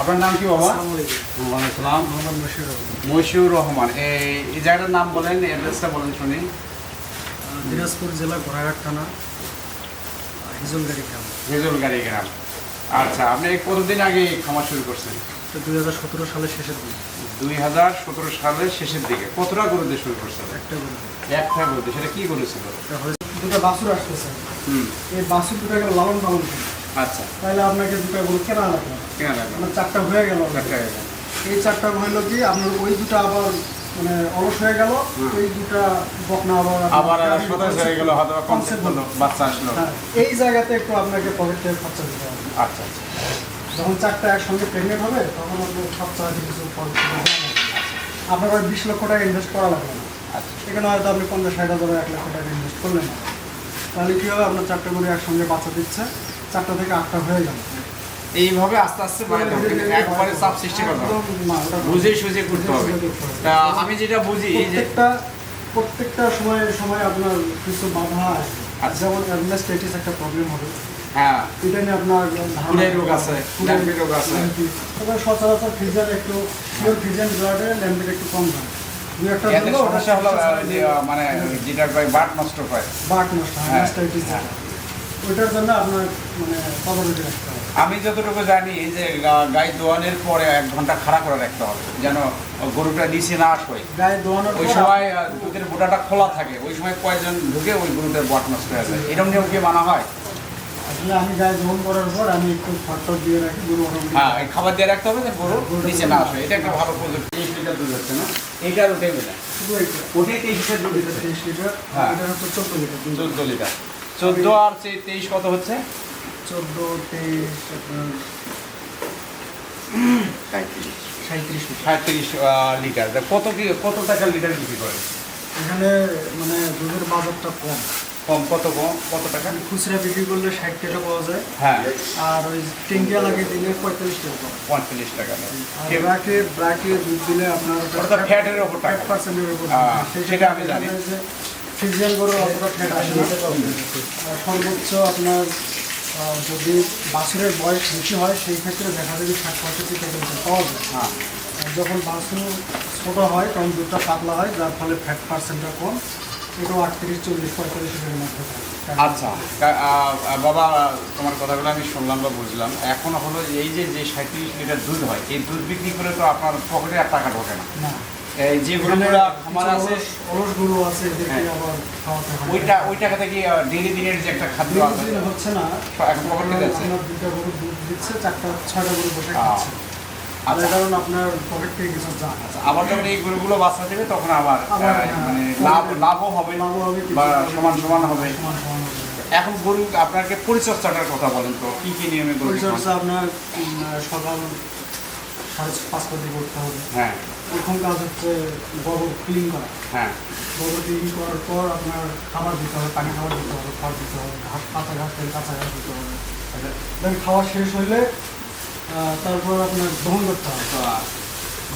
আপনার নাম কি বাবা? আসসালামু মোহাম্মদ রহমান। এই জায়গাটার নাম বলেন অ্যাড্রেসটা বলেন শুনি। দিনাজপুর জেলা ঘোড়াঘাট থানা হিজলগাড়ি গ্রাম। হেজলগাড়ি গ্রাম। আচ্ছা আপনি কতদিন আগে খামার শুরু করছেন? দুই হাজার সতেরো সালের শেষের দিকে দুই হাজার সতেরো সালের শেষের দিকে। কতটা গরু দিয়ে শুরু করছেন? একটা গরু একটা গরু সেটা কি গরু ছিল? দুটো বাছুর আসতেছে। হুম। এই বাছুর দুটাকে লালন পালন করুন আচ্ছা। তাহলে আপনাকে দুটো গরু কেনা লাগবে। কেনা লাগবে। আপনার চারটা হয়ে গেল। এই চারটা হইল কি আপনার ওই দুটো আবার মানে অলস হয়ে গেল দুটা বকনা আবার আবার সতেজ হয়ে গেল হয়তো কনসেপ্ট হলো। বাচ্চা আসলো। হ্যাঁ, এই জায়গাতে একটু আপনাকে পকেট থেকে খরচা দিতে হবে। আচ্ছা আচ্ছা। যখন চারটা একসঙ্গে প্রেগনেন্ট হবে তখন আপনার খরচা কিছু। আপনার ওই বিশ লক্ষ টাকা ইনভেস্ট করা লাগবে না। আচ্ছা। এখানে হয়তো আপনি পঞ্চাশ ষাট হাজার এক লক্ষ টাকা ইনভেস্ট করলেন। তাহলে কী হবে আপনার চারটে করে একসঙ্গে বাচ্চা দিচ্ছে। চারটা থেকে আটটা হয়ে গেল। এইভাবে আস্তে আস্তে বাড়াতে হবে একবারে চাপ সৃষ্টি করতে হবে। বুঝে সুঝে করতে হবে। তা আমি যেটা বুঝি যে প্রত্যেকটা সময় সময় আপনার কিছু বাধা আসবে আর যেমন অ্যাডমিনিস্ট্রেটিভ একটা প্রবলেম হবে। হ্যাঁ। এটা নিয়ে আপনার ফুলের রোগ আছে, ল্যাম্পের রোগ আছে। তবে সচরাচর ফ্রিজার একটু পিওর ফ্রিজেন ব্লাডে ল্যাম্পের একটু কম হয়। দু একটা এতে দিলেও ওটা সমস্যা হলো আহ, চিকিৎসা যে, আহ, মানে যেটা বাট নষ্ট হয়। বাট নষ্ট হয়। হ্যাঁ, হ্যাঁ। ওইটার জন্য আপনার মানে রাখতে হবে। আমি যতটুকু জানি যে গাই দোয়ানের পরে এক ঘণ্টা খাড়া করে রাখতে হবে যেন গরুটা নিচে না আসে। গায়ে দোয়ানোর ওই সময় দুধের বোটাটা খোলা থাকে ওই সময় কয়েকজন ঢুকে ওই গরুটার বট নষ্ট হয়ে যায়। এরকম নিয়ম কি মানা হয়? আসলে আমি গায়ে দোহন করার পর আমি একটু ফটফট দিয়ে রাখি গরু হ্যাঁ এই খাবার দিয়ে রাখতে হবে যে গরু নিচে না আসে। এটা একটা ভালো পদ্ধতি তেইশ লিটার দুধ হচ্ছে না? এইটার ওটাই বেটা শুধু এইটা। ওটাই তেইশ লিটার দুধ তেইশ লিটার হ্যাঁ। এটা হচ্ছে চোদ্দ লিটার চোদ্দ লিটার। চোদ্দ আর সেই তেইশ কত হচ্ছে? চোদ্দ তেইশ সাঁত্রিশ লিটার। সাঁত্রিশ লিটার। তা কত কি কত টাকা লিটার বিক্রি করে? এখানে মানে দুধের বাজারটা কম। কম কত কম কত টাকা? খুচরা বিক্রি করলে ষাট টাকা পাওয়া যায়। হ্যাঁ। আর ওই টেঙ্গিয়া লাগে দিলে পঁয়তাল্লিশ টাকা। পঁয়তাল্লিশ টাকা ব্রাকে ব্রাকে দুধ দিলে আপনার ফ্যাটের ওপর পার্সেন্টের উপর হ্যাঁ, সেটা আমি জানি। ফিজিয়ান গরু অতটা ফ্যাট আসে সর্বোচ্চ আপনার যদি বাছুরের বয়স বেশি হয় সেই ক্ষেত্রে দেখা যায় যে ষাট পঁয়ষট্টি লিটার পাওয়া যায়। হ্যাঁ। যখন বাছুর ছোটো হয় তখন দুধটা পাতলা হয় যার ফলে ফ্যাট পার্সেন্টটা কম। এটাও আটত্রিশ চল্লিশ পঁয়তাল্লিশের মধ্যে আচ্ছা বাবা তোমার কথাগুলো আমি শুনলাম বা বুঝলাম। এখন হলো এই যে যে সাঁত্রিশ লিটার দুধ হয় এই দুধ বিক্রি করে তো আপনার পকেটে আর টাকা ঢোকে না। না। এই যে গরুগুলো আমার আছে অলস- অলস গরু আছে এদেরকে। আবার খাওয়াতে হয়। ওইটা ওই টাকা থেকে ডেলি দিনের যে একটা খাদ্য আছে। হচ্ছে না এখন যাচ্ছে। গরু দুধ দিচ্ছে চারটা ছয়টা গরু বসে খাচ্ছে। আর কারণ আপনার পকেট থেকে কিছু যায়। আবার যখন এই গরুগুলো বাচ্চা দেবে তখন আবার আবার, আহ, মানে লাভ লাভও হবে লাভও হবে, বা হবে। সমান সমান হবে। সমান সমান হবে। এখন গরু আপনাকে পরিচর্যাটার কথা বলেন তো কি কি নিয়মে গরু পরিচর্যা আপনার সকাল সাড়ে দিকে করতে হবে। হ্যাঁ। প্রথম কাজ হচ্ছে গোবর ক্লিন করা। হ্যাঁ। গোবর ক্লিন করার পর আপনার খাবার দিতে হবে পানি খাবার দিতে হবে খড় দিতে হবে ঘাস কাঁচা ঘাস থেকে কাঁচা ঘাস দিতে হবে। দেন খাওয়া শেষ হইলে তারপর আপনার দহন করতে হবে। আহ,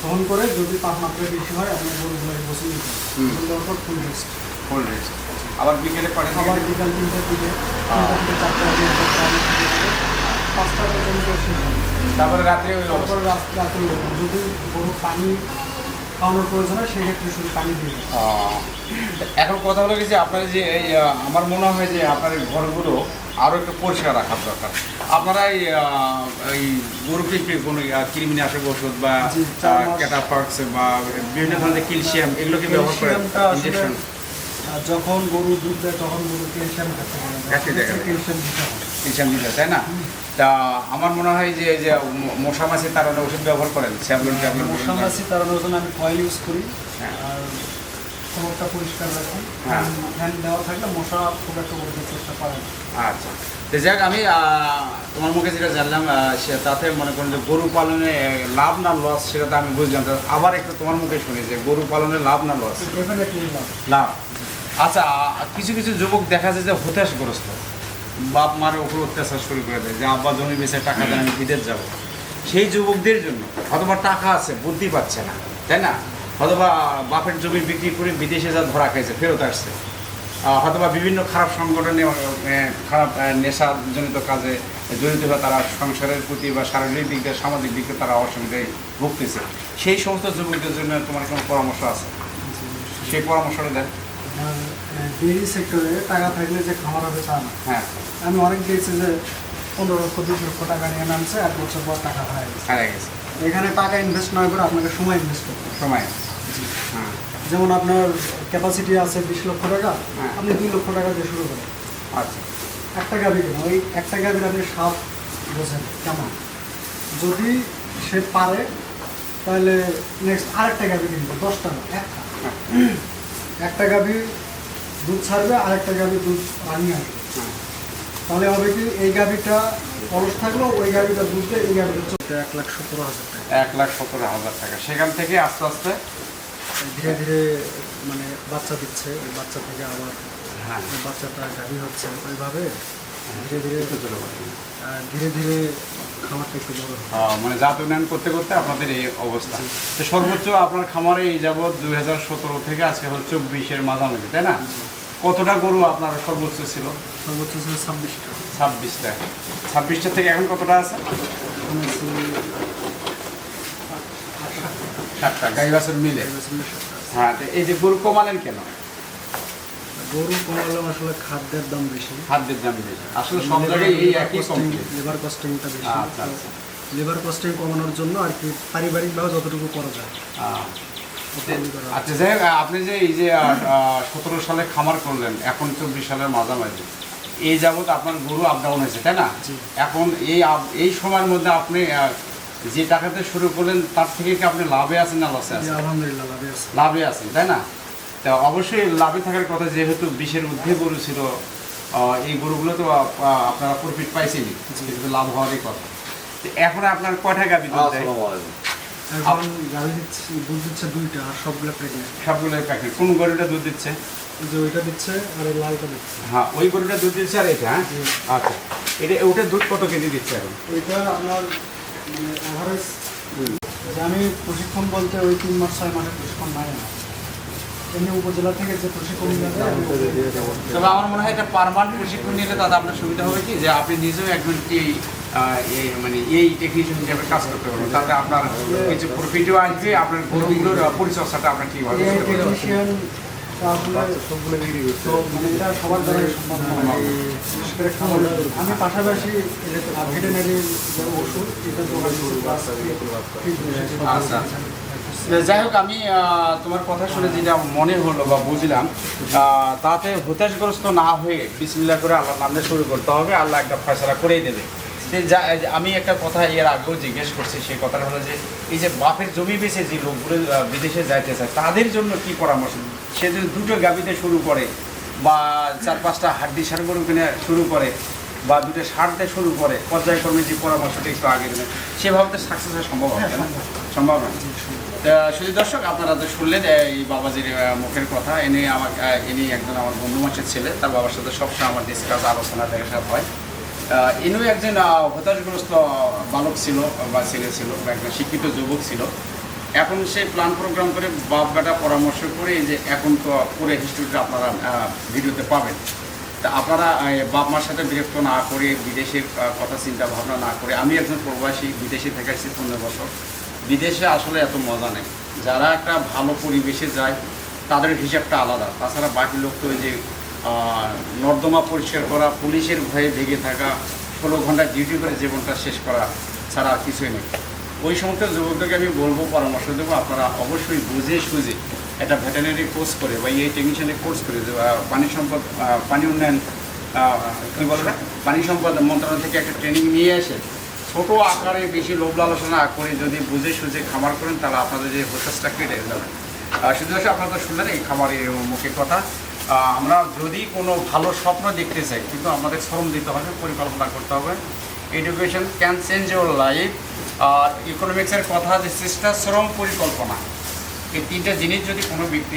দহন করে যদি তাপমাত্রা বেশি হয় আপনার গরুগুলোকে বসে নিতে হবে। দেওয়ার পর ফুল রেস্ট। আবার বিকেলে পানি আবার খাবার বিকাল তিনটার দিকে হ্যাঁ। তিনটা পাঁচটা পর্যন্ত তারপরে রাত্রে ওই অবস্থা। তারপরে রাত- যদি গরু পানি খাওয়ানোর প্রয়োজন হয় সেক্ষেত্রে শুধু পানি। আহ, এখন কথা হলো কি যে আপনার যে এই আমার মনে হয় যে আপনার ঘরগুলো আরও একটু পরিষ্কার রাখার দরকার। আপনারা এই আহ, এই গরু পিঁপড়ে কোনো কৃমিনাশক ওষুধ বা চার বা বিভিন্ন ধরনের ক্যালসিয়াম এগুলোকে ব্যবহার করেন? ইঞ্জেকশন যখন গরু দুধ দেয় তখন গরু ক্যালসিয়াম খেতে। ক্যালসিয়াম দিতে ক্যালসিয়াম দিতে তাই না? তা আমার মনে হয় যে যে মশা মাছির তার ওষুধ ব্যবহার করেন স্যাবলন ট্যাবলন মশা মাছি তাড়ানোর জন্য আমি কয়েল ইউজ করি হ্যাঁ। আর খবরটা পরিষ্কার রাখি। হ্যাঁ। ফ্যান দেওয়া থাকলে মশা খুব একটা করতে চেষ্টা করে আচ্ছা। তো যাক আমি তোমার মুখে যেটা জানলাম সে তাতে মনে করেন যে গরু পালনে লাভ না লস সেটা তো আমি বুঝলাম। আবার একটু তোমার মুখে শুনি যে গরু পালনে লাভ না লস লাভ। লাভ। আচ্ছা কিছু কিছু যুবক দেখা যায় যে হতাশগ্রস্ত। বাপ মার উপর অত্যাচার শুরু করে দেয় যে আব্বা জমি বেচে টাকা দেন আমি বিদেশ যাব। সেই যুবকদের জন্য অথবা টাকা আছে বুদ্ধি পাচ্ছে না তাই না? অথবা বাপের জমি বিক্রি করে বিদেশে যা ধরা খাইছে ফেরত আসছে। অথবা বিভিন্ন খারাপ সংগঠনে খারাপ নেশাজনিত কাজে জড়িত হয়ে তারা সংসারের প্রতি বা শারীরিক দিক দিয়ে সামাজিক দিক দিয়ে তারা অসুবিধায় ভুগতেছে। সেই সমস্ত যুবকদের জন্য তোমার কোনো পরামর্শ আছে? সেই পরামর্শটা দেন। ডেইরি সেক্টরে টাকা থাকলে যে খামার হবে তা না। হ্যাঁ। আমি অনেক দেখছি যে পনেরো লক্ষ বিশ লক্ষ টাকা নিয়ে নামছে এক বছর পর টাকা হারায় গেছে। হারিয়ে গেছে। এখানে টাকা ইনভেস্ট না করে আপনাকে সময় ইনভেস্ট করতে সময়। হ্যাঁ। যেমন আপনার ক্যাপাসিটি আছে বিশ লক্ষ টাকা হ্যাঁ। আপনি দুই লক্ষ টাকা দিয়ে শুরু করেন। আচ্ছা। একটা গাভি কেন? ওই একটা গাভির আপনি সাপ বোঝেন কেমন? যদি সে পারে তাহলে নেক্সট আরেকটা গাভি কিনবো দশটা না একটা। একটা গাভী দুধ ছাড়বে আরেকটা গাভি দুধ রানিয়ে আসবে। হ্যাঁ তাহলে হবে কি এই গাভীটা অলস থাকল ওই গাভিটা দুধ দেয় এই গাভিটা চলতে এক লাখ সতেরো হাজার টাকা। এক লাখ সতেরো হাজার টাকা। সেখান থেকে আস্তে আস্তে ধীরে ধীরে মানে বাচ্চা দিচ্ছে ওই বাচ্চা থেকে আবার হ্যাঁ। ওই বাচ্চাটা গাভী হচ্ছে ওইভাবে। ধীরে ধীরে একটু। আহ, ধীরে ধীরে মানে জাত উন্নয়ন করতে করতে আপনাদের এই অবস্থা। তো সর্বোচ্চ আপনার খামারে এই যাবৎ দুই হাজার সতেরো থেকে আজকে হচ্ছে চব্বিশের মাঝামাঝি তাই না? কতটা গরু আপনার সর্বোচ্চ ছিল? সর্বোচ্চ ছিল ছাব্বিশটা। ছাব্বিশটা। ছাব্বিশটা থেকে এখন কতটা আছে? ষাটটা গাই বাছুর মিলে। সাতটা। হ্যাঁ তো এই যে গরু কমালেন কেন? গরু আসলে খাদ্যের দাম বেশি। খাদ্যের দাম বেশি। আসলে সব জায়গায় এই একই কমপ্লিট লেবার কস্টিংটা বেশি। আচ্ছা, আচ্ছা। লেবার কস্টিং কমানোর জন্য আর কি পারিবারিকভাবে যতটুকু করা যায়। আচ্ছা যাই হোক, আপনি যে এই যে সতেরো সালে খামার করলেন এখন চব্বিশ সালের মাঝামাঝি। এই যাবৎ আপনার গরু আপ ডাউন হয়েছে তাই না? এখন এই এই সময়ের মধ্যে আপনি যে টাকাতে শুরু করলেন তার থেকে কি আপনি লাভে আছেন না লসে আছেন? আলহামদুলিল্লাহ লাভে আছে। লাভে আছেন তাই না? তা অবশ্যই লাভে থাকার কথা যেহেতু বিশের ঊর্ধ্বে গরু ছিল এই গরুগুলো তো আপনারা প্রফিট পাইছেনই কিন্তু লাভ হওয়ারই কথা। তো এখন আপনার কয়টা গাবি এখন দিচ্ছে দুধ দিচ্ছে দুইটা আর সবগুলো প্রেগনেন্ট সবগুলো প্যাকেট। কোন গরুটা দুধ দিচ্ছে? যে ওইটা দিচ্ছে আর লালটা দিচ্ছে। হ্যাঁ ওই গরুটা দুধ দিচ্ছে আর এটা হ্যাঁ? আচ্ছা। এটা ওটার দুধ কত কেজি দিচ্ছে এখন? ওইটা আপনার মানে অ্যাভারেজ আমি প্রশিক্ষণ বলতে ওই তিন মাস ছয় মাসের প্রশিক্ষণ নাই না এমনি উপজেলা থেকে যে প্রশিক্ষণ তবে আমার মনে হয় এটা পারমানেন্ট প্রশিক্ষণ নিলে তাতে আপনার সুবিধা হবে কি? যে আপনি নিজেও একজন কি মানে এই টেকনিশিয়ান হিসেবে কাজ করতে পারবেন। তাতে আপনার কিছু প্রফিটও আসবে আপনার গরুগুলোর আহ, পরিচর্যাটা আপনার ঠিকভাবে মানে। আমি পাশাপাশি ভেটেনারি ওষুধ এটা দোকান করি প্লাস আচ্ছা। যাই হোক, আমি তোমার কথা শুনে যেটা মনে হলো বা বুঝলাম তাতে হতাশগ্রস্ত না হয়ে বিসমিল্লা করে আল্লাহ নামে শুরু করতে হবে, আল্লাহ একটা ফয়সলা করেই দেবে। যে আমি একটা কথা এর আগেও জিজ্ঞেস করছি সেই কথাটা হলো যে, এই যে বাপের জমি বেচে যে লোকগুলো বিদেশে যাইতে চায়, তাদের জন্য কি পরামর্শ? সে যদি দুটো গাবিতে শুরু করে, বা চার পাঁচটা হাড্ডি সার গরু কিনে শুরু করে, বা দুটো সারতে শুরু করে, পর্যায়ক্রমে যে পরামর্শটা একটু আগে দেবেন সেভাবে হওয়া সম্ভব হবে না? সম্ভব না? শুধু দর্শক, আপনারা তো শুনলেন, এই বাবাজির মুখের কথা। এনে আমার ইনি একজন আমার বন্ধু মাসের ছেলে, তার বাবার সাথে সবসময় আমার ডিসকাস আলোচনা, দেখা, হয়। ইনিও একজন হতাশগ্রস্ত বালক ছিল, বা ছেলে ছিল, বা একজন শিক্ষিত যুবক ছিল। এখন সে প্ল্যান প্রোগ্রাম করে বাপ বেটা পরামর্শ করে যে এখন তো পুরো হিস্ট্রিটা আপনারা ভিডিওতে পাবেন। তা আপনারা বাপ মার সাথে বিরক্ত না করে, বিদেশের কথা চিন্তা ভাবনা না করে, আমি একজন প্রবাসী, বিদেশে থেকে আসছি পনেরো বছর। বিদেশে আসলে এত মজা নেই। যারা একটা ভালো পরিবেশে যায়, তাদের হিসাবটা আলাদা। তাছাড়া বাকি লোক তো যে নর্দমা পরিষ্কার করা, পুলিশের ভয়ে ভেগে থাকা, ষোলো ঘণ্টা ডিউটি করে জীবনটা শেষ করা ছাড়া আর কিছুই নেই। ওই সমস্ত যুবকদেরকে আমি বলব, পরামর্শ দেবো, আপনারা অবশ্যই বুঝে সুঝে একটা ভেটেনারি কোর্স করে বা এই টেকনিশিয়ানের কোর্স করে পানি সম্পদ পানি উন্নয়ন কী বলে পানি সম্পদ মন্ত্রণালয় থেকে একটা ট্রেনিং নিয়ে এসে ছোট আকারে বেশি লোভ লালসনা করে যদি বুঝে সুঝে খামার করেন, তাহলে আপনাদের যে হতাশটা কেটে যাবে শুধু আপনারা তো শুনলেন এই খামারের মুখের কথা। আমরা যদি কোনো ভালো স্বপ্ন দেখতে চাই, কিন্তু আমাদের শ্রম দিতে হবে, পরিকল্পনা করতে হবে। Education can change your life আর ইকোনমিক্সের কথা যে চেষ্টা, শ্রম পরিকল্পনা। এই তিনটা জিনিস যদি কোনো ব্যক্তি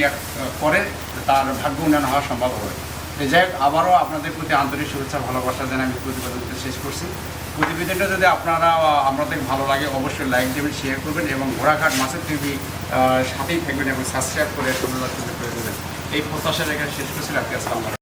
করে, তার ভাগ্য উন্নয়ন হওয়া সম্ভব হবে। যাই হোক, আবারও আপনাদের প্রতি আন্তরিক শুভেচ্ছা, ভালোবাসা যেন আমি প্রতিবেদনটা শেষ করছি। প্রতিবেদনটা যদি আপনারা আমাদের ভালো লাগে, অবশ্যই লাইক দেবেন শেয়ার করবেন এবং ঘোড়াঘাট মাছের টিভি সাথেই থাকবেন এবং সাবস্ক্রাইব করে সুন্দর এই প্রত্যাশা রেখে শেষ করছিলাম আজকে আসসালাম